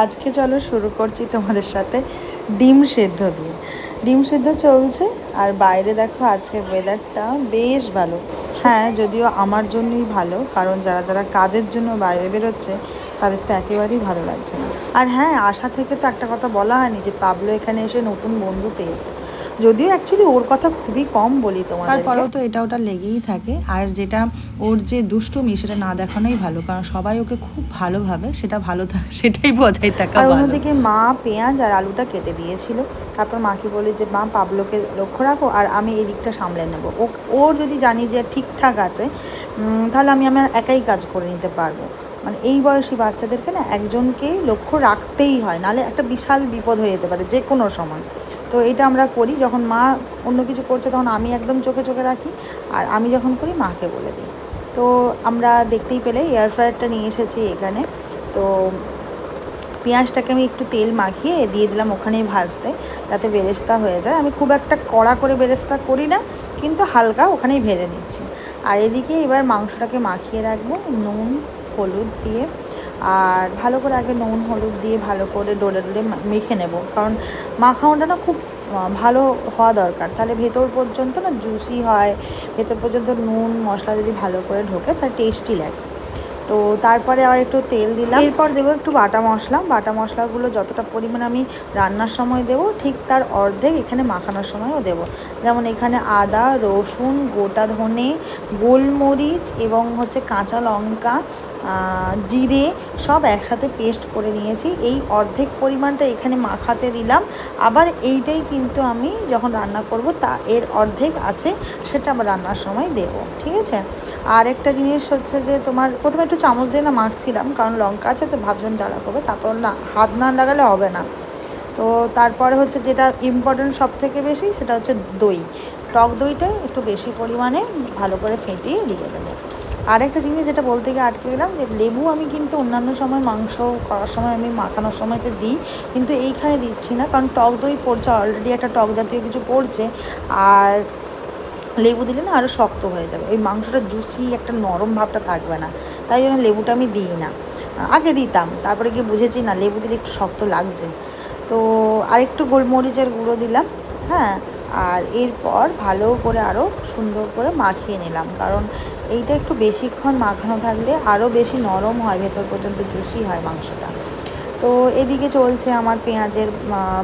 আজকে চলো শুরু করছি তোমাদের সাথে ডিম সেদ্ধ দিয়ে। ডিম সেদ্ধ চলছে, আর বাইরে দেখো আজকের ওয়েদারটা বেশ ভালো। হ্যাঁ যদিও আমার জন্যই ভালো, কারণ যারা যারা কাজের জন্য বাইরে বেরোচ্ছে তাদের তো একেবারেই ভালো লাগছে না। আর হ্যাঁ আশা থেকে তো একটা কথা বলা হয়নি যে পাবলো এখানে এসে নতুন বন্ধু পেয়েছে। যদিও অ্যাকচুয়ালি ওর কথা খুবই কম বলি তোমার তারপরেও তো এটা ওটা লেগেই থাকে। আর যেটা ওর যে দুষ্টুমি সেটা না দেখানোই ভালো। কারণ সবাই ওকে খুব ভালোভাবে সেটা ভালো থাক সেটাই বজায় থাকা আর অন্যদিকে মা পেঁয়াজ আর আলুটা কেটে দিয়েছিল। তারপর মাকে বলি যে মা পাবলোকে লক্ষ্য রাখো আর আমি এই দিকটা সামলে নেব। ও ওর যদি জানি যে ঠিকঠাক আছে তাহলে আমি আমার একাই কাজ করে নিতে পারব। মানে এই বয়সী বাচ্চাদেরকে না একজনকেই লক্ষ্য রাখতেই হয় নাহলে একটা বিশাল বিপদ হয়ে যেতে পারে যে কোনো সময়। তো এটা আমরা করি, যখন মা অন্য কিছু করছে তখন আমি একদম চোখে চোখে রাখি, আর আমি যখন করি মাকে বলে দিই। তো আমরা দেখতেই পেলে এয়ার ফ্রায়ারটা নিয়ে এসেছি এখানে। তো পেঁয়াজটাকে আমি একটু তেল মাখিয়ে দিয়ে দিলাম ওখানেই ভাজতে, যাতে বেরেস্তা হয়ে যায়। আমি খুব একটা কড়া করে বেরেস্তা করি না, কিন্তু হালকা ওখানেই ভেজে নিচ্ছি। আর এদিকে এবার মাংসটাকে মাখিয়ে রাখব, নুন হলুদ দিয়ে, আর ভালো করে আগে নুন হলুদ দিয়ে ভালো করে ডোলে ডোলে মেখে নেব। কারণ মাখানোটা না খুব ভালো হওয়া দরকার। তাহলে ভেতর পর্যন্ত না জুসি হয়, ভেতর পর্যন্ত নুন, মশলা যদি ভালো করে ঢোকে তাহলে টেস্টি লাগে। তো তারপরে আবার একটু তেল দিলাম। এরপর দেবো একটু বাটা মশলা। বাটা মশলাগুলো যতটা পরিমাণ আমি রান্নার সময় দেবো, ঠিক তার অর্ধেক এখানে মাখানোর সময়ও দেবো। যেমন এখানে আদা, রসুন, গোটা ধনে, গোলমরিচ এবং হচ্ছে কাঁচা লঙ্কা জিরে সব একসাথে পেস্ট করে নিয়েছি। এই অর্ধেক পরিমাণটা এখানে মাখাতে দিলাম। আবার এইটাই কিন্তু আমি যখন রান্না করব তা এর অর্ধেক আছে, সেটা আবার রান্নার সময় দেবো, ঠিক আছে? আর একটা জিনিস হচ্ছে যে তোমার প্রথমে একটু চামচ দিয়ে না মাখছিলাম, কারণ লঙ্কা আছে তো ভাবছিলাম জ্বালা করবে, তারপর না হাত না লাগালে হবে না। তো তারপরে হচ্ছে যেটা ইম্পর্টেন্ট সব থেকে বেশি সেটা হচ্ছে দই। টক দইটা একটু বেশি পরিমাণে ভালো করে ফেটিয়ে দিয়ে দেবো। আরেকটা জিনিস যেটা বলতে গিয়ে আটকে গেলাম যে লেবু আমি কিন্তু অন্যান্য সময় মাংস করার সময় আমি মাখানোর সময়তে দিই, কিন্তু এইখানে দিচ্ছি না। কারণ টক দই পড়ছে অলরেডি একটা টক জাতীয় কিছু পড়ছে, আর লেবু দিলে না আরও শক্ত হয়ে যাবে। ওই মাংসটা জুসি একটা নরম ভাবটা থাকবে না। তাই জন্য লেবুটা আমি দিই না। আগে দিতাম, তারপরে গিয়ে বুঝেছি না, লেবু দিলে একটু শক্ত লাগছে। তো আরেকটু গোলমরিচের গুঁড়ো দিলাম হ্যাঁ? আর এরপর ভালো করে আরও সুন্দর করে মাখিয়ে নিলাম। কারণ এইটা একটু বেশিক্ষণ মাখানো থাকলে আরও বেশি নরম হয়, ভেতর পর্যন্ত জুসি হয় মাংসটা। তো এদিকে চলছে আমার পেঁয়াজের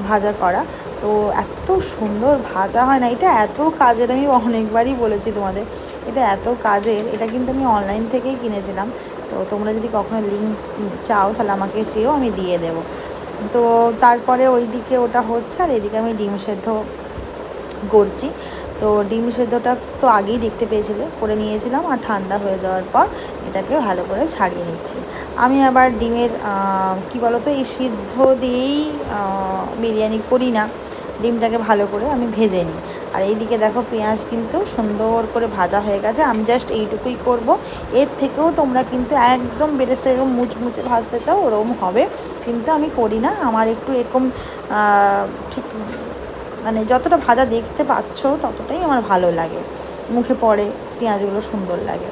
ভাজা করা। তো এত সুন্দর ভাজা হয় না, এটা এত কাজের, আমি অনেকবারই বলেছি তোমাদের, এটা এত কাজের, এটা কিন্তু আমি অনলাইন থেকেই কিনেছিলাম। তো তোমরা যদি কখনো লিঙ্ক চাও, তাহলে আমাকে চেয়েও আমি দিয়ে দেবো। তো তারপরে ওইদিকে ওটা হচ্ছে, আর এদিকে আমি ডিম সেদ্ধ করছি তো ডিম সেদ্ধটা তো আগেই দেখতে পেয়েছিলে, করে নিয়েছিলাম আর ঠান্ডা হয়ে যাওয়ার পর এটাকে ভালো করে ছাড়িয়ে নিচ্ছি। আমি আবার ডিমের কি বলো তো এই সিদ্ধ দিয়েই বিরিয়ানি করি না। ডিমটাকে ভালো করে আমি ভেজে নিই। আর এইদিকে দেখো পেঁয়াজ কিন্তু সুন্দর করে ভাজা হয়ে গেছে। আমি জাস্ট এইটুকুই করব। এর থেকেও তোমরা কিন্তু একদম বেরেস্তা এরকম মুচমুচে ভাজতে চাও, ওরকম হবে। কিন্তু আমি করি না। আমার একটু এরকম ঠিক মানে যতটা ভাজা দেখতে পাচ্ছ, ততটাই আমার ভালো লাগে। মুখে পড়ে, পেঁয়াজগুলো সুন্দর লাগে।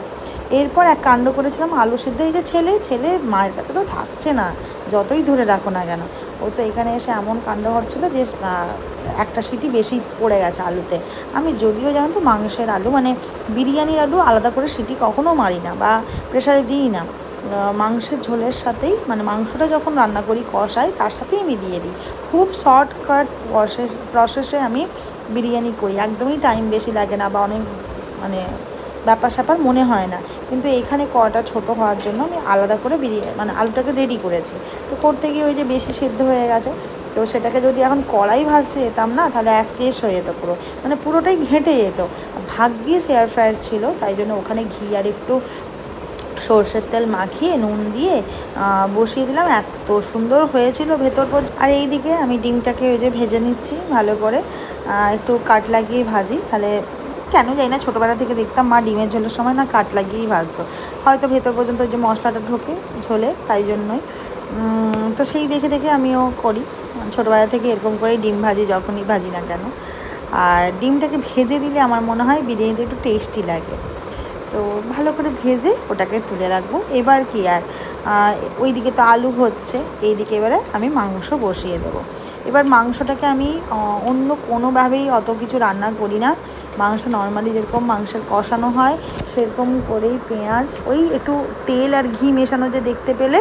এরপর এক কাণ্ড করেছিলাম আলু সিদ্ধ। এই যে ছেলে ছেলে মায়ের কাছে তো থাকছে না, যতই ধরে রাখো না কেন। ও তো এখানে এসে এমন কাণ্ড হচ্ছিল যে একটা সিটি বেশি পড়ে গেছে আলুতে। আমি যদিও জানো তো, মাংসের আলু মানে বিরিয়ানির আলু আলাদা করে সিটি কখনো মারি না বা প্রেশারে দিই না। মাংসের ঝোলের সাথেই মানে মাংসটা যখন রান্না করি কষাই তার সাথেই আমি দিয়ে দিই। খুব শর্টকাট প্রসেস প্রসেসে আমি বিরিয়ানি করি। একদমই টাইম বেশি লাগে না বা অনেক মানে ব্যাপার স্যাপার মনে হয় না। কিন্তু এখানে কটা ছোট হওয়ার জন্য আমি আলাদা করে বিরিয়ানি মানে আলুটাকে রেডি করেছি। তো করতে গিয়ে ওই যে বেশি সেদ্ধ হয়ে গেছে, তো সেটাকে যদি এখন কড়াই ভাজতে যেতাম না, তাহলে এক কেস হয়ে যেত পুরো। মানে পুরোটাই ঘেঁটে যেত। ভাগ্যিস এয়ার ফ্রায়ার ছিল, তাই জন্য ওখানে ঘি আর একটু সর্ষের তেল মাখিয়ে নুন দিয়ে বসিয়ে দিলাম। এত সুন্দর হয়েছিল ভেতর পর্যন্ত আর এইদিকে আমি ডিমটাকে ওই যে ভেজে নিচ্ছি ভালো করে। একটু কাট লাগিয়ে ভাজি। তাহলে কেন জানি না, ছোটোবেলা থেকে দেখতাম মা ডিমের ঝোলের সময় না কাট লাগিয়েই ভাজতো। হয়তো ভেতর পর্যন্ত ওই যে মশলাটা ঢোকে ঝোলে, তাই জন্যই। তো সেই দেখে দেখে আমিও করি। ছোটোবেলা থেকে এরকম করেই ডিম ভাজি, যখনই ভাজি না কেন। আর ডিমটাকে ভেজে দিলে আমার মনে হয় বিরিয়ানিতে একটু টেস্টি লাগে। তো ভালো করে ভেজে ওটাকে তুলে রাখব। এবার কি আর আহ, ওইদিকে তো আলু হচ্ছে এইদিকে এবারে আমি মাংস বসিয়ে দেবো। এবার মাংসটাকে আমি অন্য কোনোভাবেই অত কিছু রান্না করি না। মাংস নর্মালি যেরকম মাংসের কষানো হয় সেরকম করেই পেঁয়াজ ওই একটু তেল আর ঘি মেশানো যে দেখতে পেলে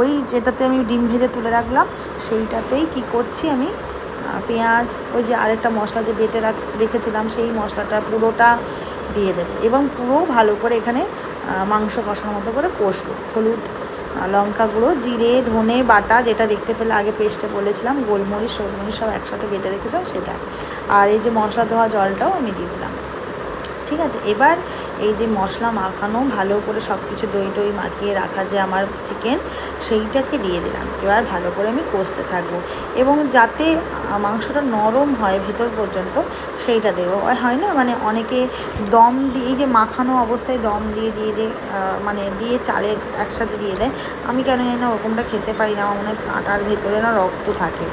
ওই যেটাতে আমি ডিম ভেজে তুলে রাখলাম সেইটাতেই কি করছি আমি পেঁয়াজ ওই যে আরেকটা মশলা যে বেটে রাখ রেখেছিলাম সেই মশলাটা পুরোটা দিয়ে দেবো এবং পুরো ভালো করে এখানে মাংস কষার মতো করে কষবো। হলুদ লঙ্কা গুঁড়ো, জিরে, ধনে বাটা যেটা দেখতে পেলে আগে পেস্টে বলেছিলাম, গোলমরিচ সরমরিচ সব একসাথে বেটে রেখেছিলাম সেটা। আর এই যে মশলা ধোয়া জলটাও আমি দিয়ে দিলাম। ঠিক আছে, এবার এই যে মশলা মাখানো, ভালো করে সব কিছু দই টই মাখিয়ে রাখা যে আমার চিকেন সেইটাকে দিয়ে দিলাম। এবার ভালো করে আমি কষতে থাকব। এবং যাতে মাংসটা নরম হয় ভেতর পর্যন্ত, সেইটা দেবো। হয় না? মানে অনেকে দম দিয়ে এই যে মাখানো অবস্থায় দম দিয়ে দিয়ে দিয়ে মানে দিয়ে চালের একসাথে দিয়ে দেয়। আমি কেন জানি না, ওরকমটা খেতে পারি না। আমার মনে হয় কাঁটার ভেতরে না রক্ত থাকে।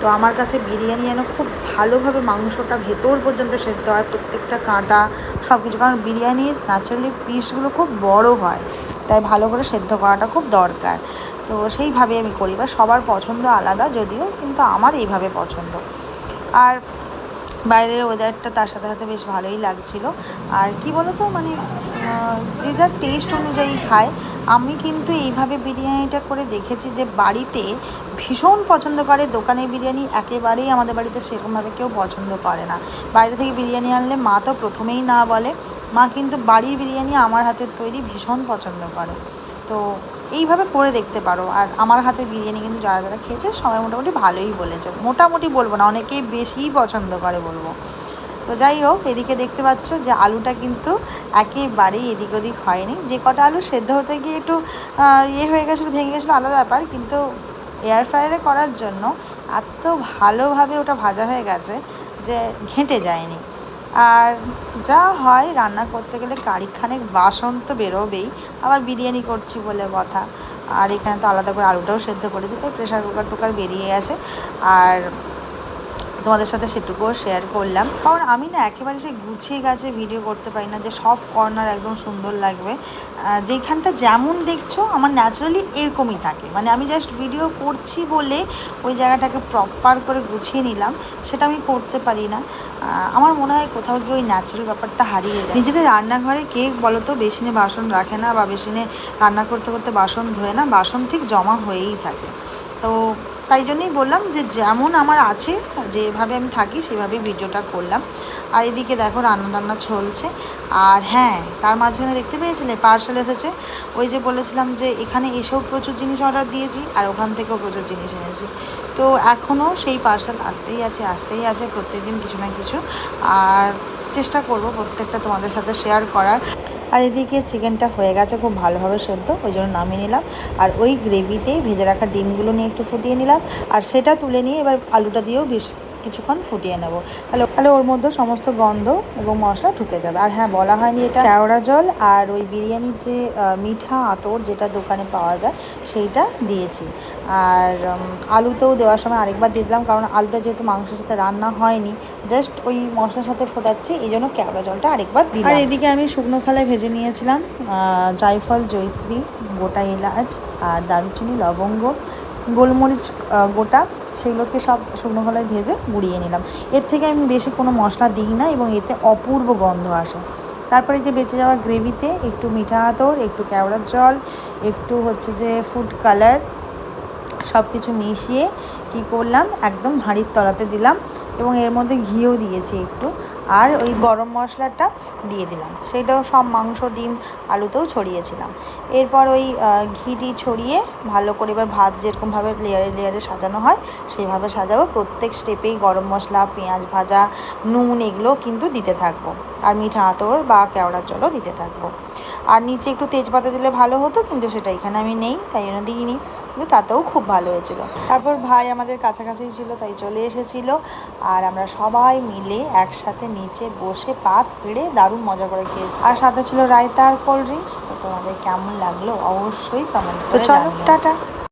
তো আমার কাছে বিরিয়ানি যেন খুব ভালোভাবে মাংসটা ভেতর পর্যন্ত সেদ্ধ হয়, প্রত্যেকটা কাঁটা সব কিছু কারণ বিরিয়ানির ন্যাচারালি পিসগুলো খুব বড় হয়, তাই ভালো করে সেদ্ধ করাটা খুব দরকার। তো সেইভাবে আমি করি বা সবার পছন্দ আলাদা যদিও, কিন্তু আমার এইভাবে পছন্দ। আর বাইরের ওয়েদারটা তার সাথে সাথে বেশ ভালোই লাগছিল। আর কি বলতো মানে যে যার টেস্ট অনুযায়ী খায়, আমি কিন্তু এইভাবে বিরিয়ানিটা করে দেখেছি যে বাড়িতে ভীষণ পছন্দ করে। দোকানের বিরিয়ানি একেবারেই আমাদের বাড়িতে সেরকমভাবে কেউ পছন্দ করে না। বাইরে থেকে বিরিয়ানি আনলে মা তো প্রথমেই না বলে। মা কিন্তু বাড়ির বিরিয়ানি আমার হাতের তৈরি ভীষণ পছন্দ করে। তো এইভাবে করে দেখতে পারো। আর আমার হাতে বিরিয়ানি কিন্তু যারা যারা খেয়েছে, সবাই মোটামুটি ভালোই বলেছে। মোটামুটি বলব না, অনেকেই বেশিই পছন্দ করে বলব। তো যাই হোক, এদিকে দেখতে পাচ্ছ যে আলুটা কিন্তু একেবারেই এদিক ওদিক হয়নি। যে কটা আলু সেদ্ধ হতে গিয়ে একটু ইয়ে হয়ে গেছিল, ভেঙে গেছিল, আলাদা ব্যাপার। কিন্তু এয়ার ফ্রায়ারে করার জন্য এত ভালোভাবে ওটা ভাজা হয়ে গেছে যে ঘেঁটে যায়নি। আর যা হয় রান্না করতে গেলে কারিখানেক বাসন তো বেরোবেই, আবার বিরিয়ানি করছি বলে কথা। আর এখানে তো আলাদা করে আলুটাও সেদ্ধ করেছি, তাই প্রেশার কুকার টুকার বেরিয়ে গেছে। আর তোমাদের সাথে সেটুকুও শেয়ার করলাম। কারণ আমি না একেবারে সেই গুছিয়ে গাছে ভিডিও করতে পারি না যে সব কর্নার একদম সুন্দর লাগবে। আহ, যেইখানটা যেমন দেখছ আমার ন্যাচারালি এরকমই থাকে। মানে আমি জাস্ট ভিডিও করছি বলে ওই জায়গাটাকে প্রপার করে গুছিয়ে নিলাম সেটা আমি করতে পারি না। আমার মনে হয় কোথাও গিয়ে ওই ন্যাচারাল ব্যাপারটা হারিয়ে যায়। নিজেদের রান্নাঘরে কে বলো তো বেসিনে বাসন রাখে না বা বেসিনে রান্না করতে করতে বাসন ধোয় না বাসন ঠিক জমা হয়েই থাকে। তো তাই জন্যই বললাম যে যেমন আমার আছে, যেভাবে আমি থাকি সেভাবেই ভিডিওটা করলাম। আর এদিকে দেখো রান্না টান্না চলছে। আর হ্যাঁ তার মাঝখানে দেখতে পেয়েছিলে? পার্সেল এসেছে। ওই যে বলেছিলাম যে এখানে এসেও প্রচুর জিনিস অর্ডার দিয়েছি আর ওখান থেকেও প্রচুর জিনিস এনেছি। তো এখনও সেই পার্সেল আসতেই আছে আসতেই আছে প্রত্যেকদিন কিছু না কিছু। আর চেষ্টা করব প্রত্যেকটা তোমাদের সাথে শেয়ার করার। আর এদিকে চিকেনটা হয়ে গেছে খুব ভালোভাবে সেদ্ধ, ওই জন্য নামিয়ে নিলাম। আর ওই গ্রেভিতেই ভেজে রাখা ডিমগুলো নিয়ে একটু ফুটিয়ে নিলাম। আর সেটা তুলে নিয়ে এবার আলুটা দিয়েও বেশ কিছুক্ষণ ফুটিয়ে নেব। তাহলে তাহলে ওর মধ্যে সমস্ত গন্ধ এবং মশলা ঢুকে যাবে। আর হ্যাঁ বলা হয়নি এটা কেওড়া জল আর ওই বিরিয়ানির যে মিঠা আতর যেটা দোকানে পাওয়া যায়, সেইটা দিয়েছি। আর আলুতেও দেওয়ার সময় আরেকবার দিয়ে দিলাম, কারণ আলুটা যেহেতু মাংসের সাথে রান্না হয়নি, জাস্ট ওই মশলার সাথে ফোটাচ্ছি, এই জন্য কেওড়া জলটা আরেকবার দিলাম। আর এদিকে আমি শুকনো খালায় ভেজে নিয়েছিলাম জায়ফল জৈত্রী গোটা এলাচ আর দারুচিনি, লবঙ্গ, গোলমরিচ গোটা সেগুলোকে সব শুকনো খোলায় ভেজে গুড়িয়ে নিলাম। এর থেকে আমি বেশি কোনো মশলা দিই না এবং এতে অপূর্ব গন্ধ আসে। তারপরে যে বেঁচে যাওয়া গ্রেভিতে একটু মিঠা আতর, একটু কেওড়ার জল, একটু হচ্ছে যে ফুড কালার সব কিছু মিশিয়ে কি করলাম? একদম হাঁড়ির তলাতে দিলাম এবং এর মধ্যে ঘিও দিয়েছি একটু। আর ওই গরম মশলাটা দিয়ে দিলাম। সেটাও সব মাংস, ডিম, আলুতেও ছড়িয়েছিলাম। এরপর ওই ঘিটি ছড়িয়ে ভালো করে এবার ভাত যেরকমভাবে লেয়ারে লেয়ারে সাজানো হয়, সেভাবে সাজাবো। প্রত্যেক স্টেপেই গরম মশলা, পেঁয়াজ ভাজা, নুন এগুলো কিন্তু দিতে থাকব। আর মিঠা আতর বা কেওড়ার জলও দিতে থাকব। আর নিচে একটু তেজপাতা দিলে ভালো হতো কিন্তু সেটা এখানে আমি নেই তাই জন্য দিইনি। কিন্তু তাতেও খুব ভালো হয়েছিল। তারপর ভাই আমাদের কাছাকাছি ছিল তাই চলে এসেছিল। আর আমরা সবাই মিলে একসাথে নিচে বসে পাত পেড়ে দারুণ মজা করে খেয়েছি। আর সাথে ছিল রায়তা আর কোল্ড ড্রিঙ্কস তো তোমাদের কেমন লাগল অবশ্যই কেমন তো চলো। টাটা।